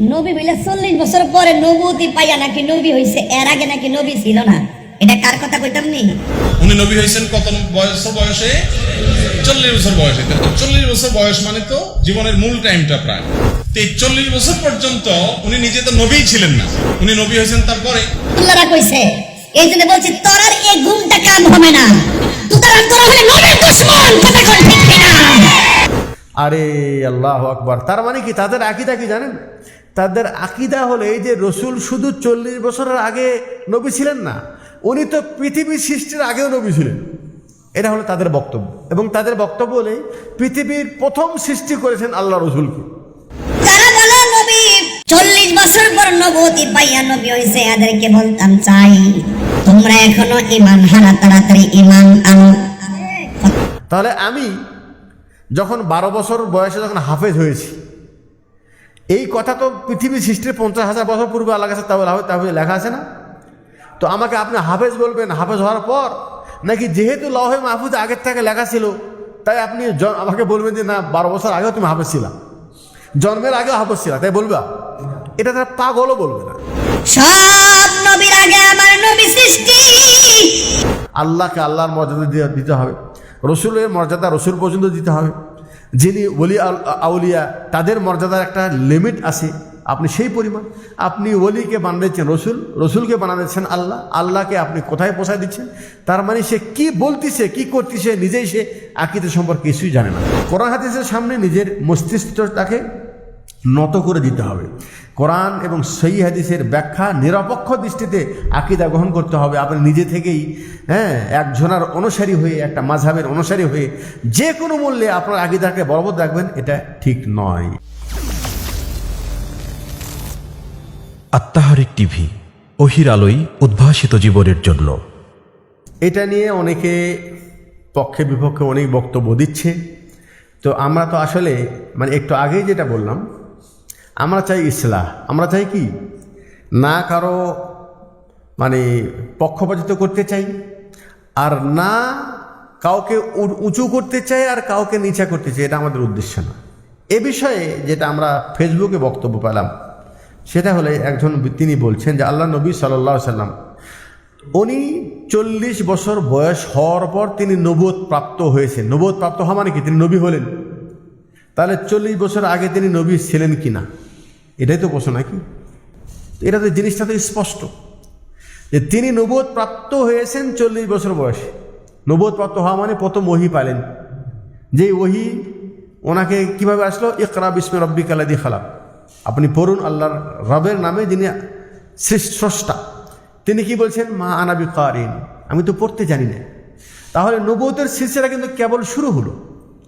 নবী বলে চল্লিশ বছর পরে নবুতি পাইয়া নাকি নবী হইছে এর আগে নাকি নবী ছিল না। এটা কার কথা কইতাম নি? উনি নবী হয়েছেন কত বয়স বয়সে? চল্লিশ বছর বয়সে। চল্লিশ বছর বয়স মানে তো জীবনের মূল টাইমটা প্রায়। তো এই চল্লিশ বছর পর্যন্ত উনি নিজে তো নবীই ছিলেন না। উনি নবী হয়েছেন তারপরে? আল্লাহরা কইছে এই জন্য বলছি তোর আর এই ঘুমটা কাম হবে না। তোর তোরা হলে নবীর দুশ্মন কথা কোন ঠিক কিনা? আরে আল্লাহ আকবর। তার মানে কি তাদের আকিদা কি জানেন? তাদের আকিদা হলে এই যে রসুল শুধু চল্লিশ বছরের আগে নবী ছিলেন না উনি তো পৃথিবীর সৃষ্টির আগেও নবী ছিলেন। এটা হলো তাদের বক্তব্য। এবং তাদের বক্তব্য হলে পৃথিবীর প্রথম সৃষ্টি করেছেন আল্লাহ রসুলকে। যারা বলে নবী চল্লিশ বছর পর নবতী পাইয়া নবী হয়েছে এদেরকে বলতাম চাই তোমরা এখনও ইমান হারা তাড়াতাড়ি ইমান আনো। তাহলে আমি যখন বারো বছর বয়সে যখন হাফেজ হয়েছি এই কথা তো পৃথিবী সৃষ্টির পঞ্চাশ হাজার বছর পূর্বে আল্লাহ কাছে তাহলে লেখা আছে না? তো আমাকে আপনি হাফেজ বলবেন হাফেজ হওয়ার পর নাকি যেহেতু লহে মাহফুজ আগের থেকে লেখা ছিল তাই আপনি আমাকে বলবেন যে না বারো বছর আগেও তুমি হাফেজ ছিলা। জন্মের আগেও হাফেজ ছিলা তাই বলবা? এটা তারা পাগলও বলবে না। সব নবীর আগে আমার নবী সৃষ্টি। আল্লাহকে আল্লাহর মর্যাদা দিতে হবে। রসুলের মর্যাদা রসুল পর্যন্ত দিতে হবে। যিনি ওলি আউলিয়া, তাদের মর্যাদার একটা লিমিট আছে। আপনি সেই পরিমাণ। আপনি ওলিকে বানাচ্ছেন রসুল, রসুলকে বানাচ্ছেন আল্লাহ। আল্লাহকে আপনি কোথায় পোষায় দিচ্ছেন? তার মানে সে কী বলতিছে, কি করতেছে, নিজেই সে আকিতে সম্পর্কে কিছুই জানে না। কোরআন হাদিসের সামনে নিজের মস্তিষ্কটাকে নত করে দিতে হবে। কোরআন এবং সই হাদিসের ব্যাখ্যা নিরপেক্ষ দৃষ্টিতে আকিদা গ্রহণ করতে হবে। আপনি নিজে থেকেই হ্যাঁ একজনার অনুসারী হয়ে একটা মাঝহাবের অনুসারী হয়ে যে কোনো মূল্যে আপনার আকিদাকে বলবৎ রাখবেন এটা ঠিক নয়। আত্মাহারিক টিভি অহির আলোয় উদ্ভাসিত জীবনের জন্য। এটা নিয়ে অনেকে পক্ষে বিপক্ষে অনেক বক্তব্য দিচ্ছে। তো আমরা তো আসলে মানে একটু আগেই যেটা বললাম আমরা চাই ইসলাহ। আমরা চাই কি? না কারও মানে পক্ষপাতিত করতে চাই, আর না কাউকে উঁচু করতে চাই আর কাউকে নিচা করতে চাই, এটা আমাদের উদ্দেশ্য না। এ বিষয়ে যেটা আমরা ফেসবুকে বক্তব্য পেলাম, সেটা হলে একজন তিনি বলছেন যে আল্লাহ নবী সাল্লাহ সাল্লাম, উনি চল্লিশ বছর বয়স হওয়ার পর তিনি নবোধ প্রাপ্ত হয়েছেন। নবোধ প্রাপ্ত হওয়া মানে কি? তিনি নবী হলেন। তাহলে চল্লিশ বছর আগে তিনি নবী ছিলেন কি না এটাই তো প্রশ্ন, নাকি? এটা তো জিনিসটা তো স্পষ্ট যে তিনি নবোধ প্রাপ্ত হয়েছেন চল্লিশ বছর বয়সে। নবোধ প্রাপ্ত হওয়া মানে প্রথম ওহি পালেন যে ওহি ওনাকে কীভাবে আসলো? ইকরা বিস্মে রব্বি কালাদি খালাম আপনি পড়ুন আল্লাহর রবের নামে, যিনি স্রষ্টা। তিনি কি বলছেন? মা আনাবি কারিন আমি তো পড়তে জানি না। তাহলে নবতের সিলসিলা কিন্তু কেবল শুরু হলো।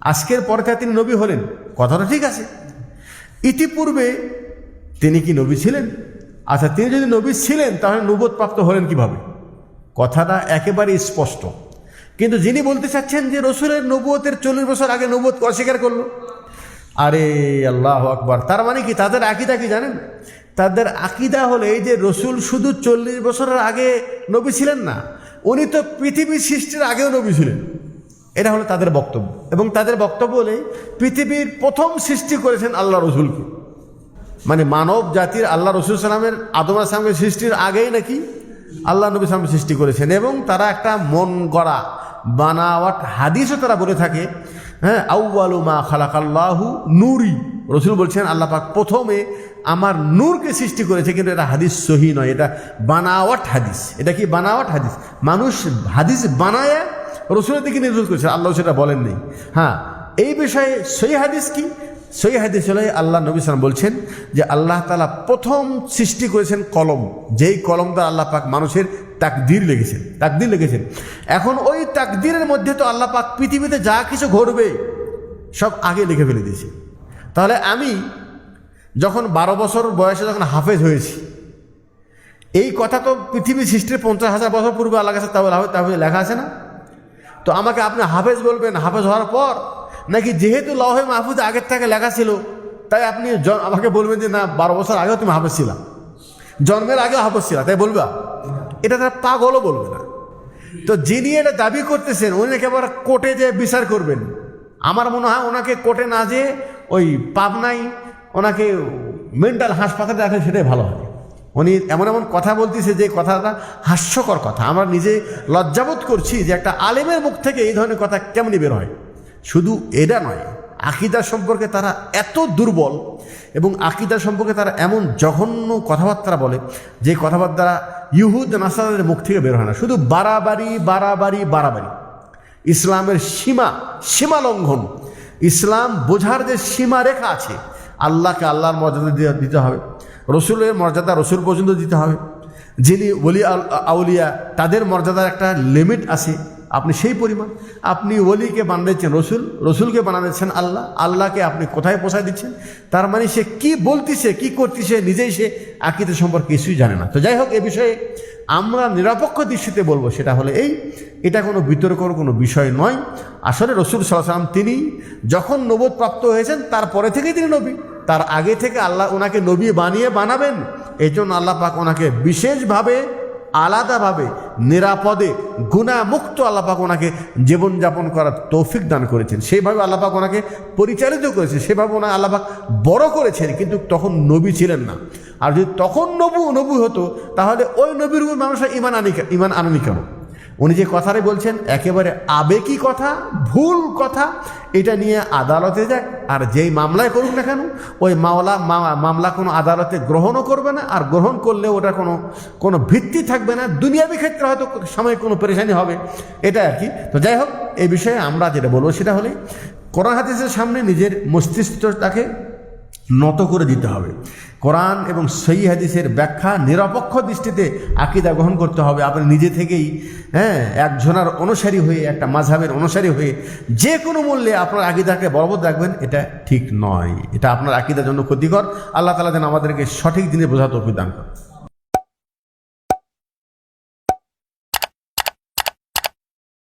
আজকের পরে তিনি নবী হলেন। কথাটা ঠিক আছে। ইতিপূর্বে তিনি কি নবী ছিলেন? আচ্ছা তিনি যদি নবী ছিলেন, তাহলে নবদ প্রাপ্ত হলেন কীভাবে? কথাটা একেবারে স্পষ্ট। কিন্তু যিনি বলতে চাচ্ছেন যে রসুলের নবুয়তের চল্লিশ বছর আগে নবুয়ত অস্বীকার করল, আরে আল্লাহ আকবর, তার মানে কি তাদের আকিদা কি জানেন? তাদের আকিদা হলে এই যে রসুল শুধু চল্লিশ বছরের আগে নবী ছিলেন না, উনি তো পৃথিবীর সৃষ্টির আগেও নবী ছিলেন। এটা হলো তাদের বক্তব্য। এবং তাদের বক্তব্য হলে পৃথিবীর প্রথম সৃষ্টি করেছেন আল্লাহ রসুলকে। মানে মানব জাতির আল্লাহ রসুল সালামের আদম আসলামের সৃষ্টির আগেই নাকি আল্লাহ নবী সালাম সৃষ্টি করেছেন এবং তারা একটা মন গড়া, বানাওয়াট হাদিসও তারা বলে থাকে হ্যাঁ আউ্বালু মা খালাকাল্লাহু নুরি। রসুল বলছেন, আল্লাহ পাক প্রথমে আমার নূরকে সৃষ্টি করেছে, কিন্তু এটা হাদিস সহি নয়, এটা বানাওয়াট হাদিস। এটা কি বানাওয়াট হাদিস? মানুষ হাদিস বানায়, রসুলের দিকে নির্ভর করেছে, আল্লাহ সেটা বলেন নেই হ্যাঁ এই বিষয়ে সহি হাদিস কি? সহি হাদিস হলে আল্লাহ নবী সালাম বলছেন যে আল্লাহ তালা প্রথম সৃষ্টি করেছেন কলম। যেই কলম দ্বারা আল্লাহ পাক মানুষের তাকদির লেগেছেন তাকদির লেগেছেন এখন ওই তাকদিরের মধ্যে তো আল্লাহ পাক পৃথিবীতে যা কিছু ঘটবে, সব আগে লিখে ফেলে দিয়েছে। তাহলে আমি যখন বারো বছর বয়সে যখন হাফেজ হয়েছি, এই কথা তো পৃথিবীর সৃষ্টির পঞ্চাশ হাজার বছর পূর্বে আল্লাহ কাছে তাহলে তাহলে লেখা আছে না? তো আমাকে আপনি হাফেজ বলবেন, হাফেজ হওয়ার পর নাকি যেহেতু লহে মাহফুজ আগের থেকে লেখা ছিল, তাই আপনি আমাকে বলবেন যে না, বারো বছর আগেও তুমি হাফেজ ছিলা। জন্মের আগেও হাফেজ ছিলা, তাই বলবা? এটা তারা পাগলও বলবে না। তো যিনি এটা দাবি করতেছেন, উনি একেবারে কোর্টে যে বিচার করবেন। আমার মনে হয় ওনাকে কোর্টে না যেয়ে ওই পাবনাই ওনাকে মেন্টাল হাসপাতালে রাখলে সেটাই ভালো হয়। উনি এমন এমন কথা বলতেছে যে কথাটা হাস্যকর কথা। আমরা নিজে লজ্জাবোধ করছি যে একটা আলেমের মুখ থেকে এই ধরনের কথা কেমনি বের হয়। শুধু এটা নয়, আকিদা সম্পর্কে তারা এত দুর্বল এবং আকিদা সম্পর্কে তারা এমন জঘন্য কথাবার্তা বলে যে কথাবার্তা ইহুদ নাসারের মুখ থেকে বের হয় না। শুধু বাড়াবাড়ি বাড়াবাড়ি বাড়াবাড়ি। ইসলামের সীমা সীমা লঙ্ঘন। ইসলাম বোঝার যে সীমা রেখা আছে, আল্লাহকে আল্লাহর মর্যাদা দিতে হবে, রসুলের মর্যাদা রসুল পর্যন্ত দিতে হবে। যিনি আল- আউলিয়া, তাদের মর্যাদার একটা লিমিট আছে। আপনি সেই পরিমাণ। আপনি ওলিকে বানাচ্ছেন রসুল, রসুলকে বানাচ্ছেন আল্লাহ, আল্লাহকে আপনি কোথায় পোষায় দিচ্ছেন? তার মানে সে কি বলতিছে, কি করতেছে, নিজেই সে আকিতে সম্পর্কে কিছুই জানে না। তো যাই হোক, এ বিষয়ে আমরা নিরপেক্ষ দৃষ্টিতে বলব, সেটা হলে এই, এটা কোনো বিতর্কর কোনো বিষয় নয়। আসলে রসুল সাল্লাম তিনি যখন নবোধ প্রাপ্ত হয়েছেন তারপরে থেকেই তিনি নবী। তার আগে থেকে আল্লাহ ওনাকে নবী বানিয়ে বানাবেন। এই জন্য আল্লাহ পাক ওনাকে বিশেষভাবে আলাদাভাবে, নিরাপদে, গুণামুক্ত আল্লাপাক ওনাকে জীবনযাপন করার তৌফিক দান করেছেন। সেইভাবে আল্লাপাক ওনাকে পরিচালিত করেছেন সেভাবে ওনা আল্লাপাক বড় করেছেন, কিন্তু তখন নবী ছিলেন না। আর যদি তখন নবু নবু হতো, তাহলে ওই নবীর মানুষের ইমান আনি ইমান আনানি কেন? উনি যে কথাটা বলছেন, একেবারে আবেগী কথা, ভুল কথা, এটা নিয়ে আদালতে যাক আর যেই মামলায় করুক না কেন, ওই মামলা মামলা কোনো আদালতে গ্রহণও করবে না, আর গ্রহণ করলে ওটা কোনো কোনো ভিত্তি থাকবে না। দুনিয়াবি ক্ষেত্রে হয়তো সাময়িক কোনো পরেশানি হবে, এটা আর কি। তো যাই হোক, এই বিষয়ে আমরা যেটা বলব সেটা হলে, কোরআন হাদিসের সামনে নিজের মস্তিষ্কটাকে নত করে দিতে হবে। কোরআন এবং সেই হাদিসের ব্যাখ্যা নিরপেক্ষ দৃষ্টিতে আকিদা গ্রহণ করতে হবে। আপনি নিজে থেকেই হ্যাঁ একজনার অনুসারী হয়ে, একটা মাঝহের অনুসারী হয়ে যে কোনো মূল্যে আপনার আকিদাকে বলবৎ রাখবেন, এটা ঠিক নয়। এটা আপনার আকিদার জন্য ক্ষতিকর। আল্লাহ তালা যেন আমাদেরকে সঠিক দিনে বোঝাতে অভিদান করে